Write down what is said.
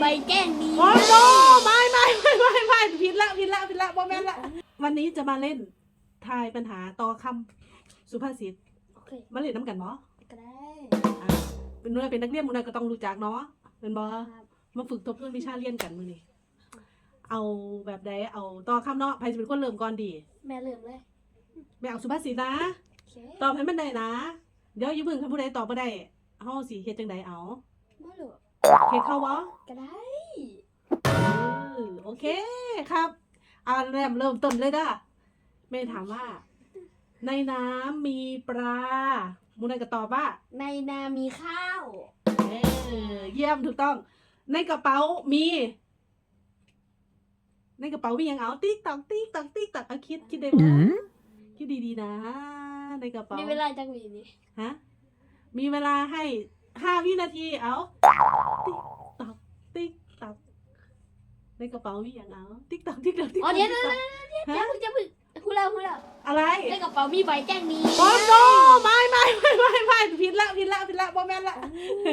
ใบแก้งนี้โอ้โหไม่ไม่ไม่ไม่ไม่ผิดละผิดละผิดละบ่แม่นละ วันนี้จะมาเล่นทายปัญหาต่อคำสุภาษิตโอเคมาเล่นน้ำกันบ่ก็ได้อ่าเป็นหน่วยเป็นนักเรียนหมู่นั้นก็ต้องรู้จักเนาะเป็นบ่ครับมาฝึกทบทวนวิชาเรียนกันมื้อนี้เอาแบบใดเอาต่อคำเนาะใครจะเป็นคนเริ่มก่อนดี แม่เริ่มเลยแม่เอาสุภาษิตนะโอเคตอบให้มันได้นะ เดี๋ยวอย่าเพิ่งคันผู้ใดตอบบ่ได้เฮาสิเฮ็ดจังไดเอาบ่รู้ เฮ็ดเข้าบ่ก็ได้เออโอเคครับเอาเริ่มเริ่มต้นเลยด้ะแม่ถามว่า ในน้ำมีปลาหมูนายก็ตอบว่า ในนามีข้าวเออเยี่ยมถูกต้อง ในกระเป๋ามี ในกระเป๋ามีหยังเอาติ๊กตอกติ๊กตอกติ๊กตอกเอาคิดคิดได้ไหมคิดดีๆนะ ในกระเป๋ามีเวลาจังหวีนี่ฮะมีเวลาให้ ห้าวินาทีเอาติ๊กตอกติ๊กตอกในกระเป๋ามีอย่างเอาติ๊กตอกติ๊กตอกติ๊กตอ๋ออกเดี๋ยวติ๊เดี๋กยวตอกเดี๋ยวเดี๋ยวเพิ่งจะเพิ่งพูดแล้วพูดแล้วอะไรในกระเป๋ามีใบแก้งนี้โอ้โหไม่ไม่ไม่ไม่ไม่ผิดละผิดละผิดละบ่แม่นละ โอ้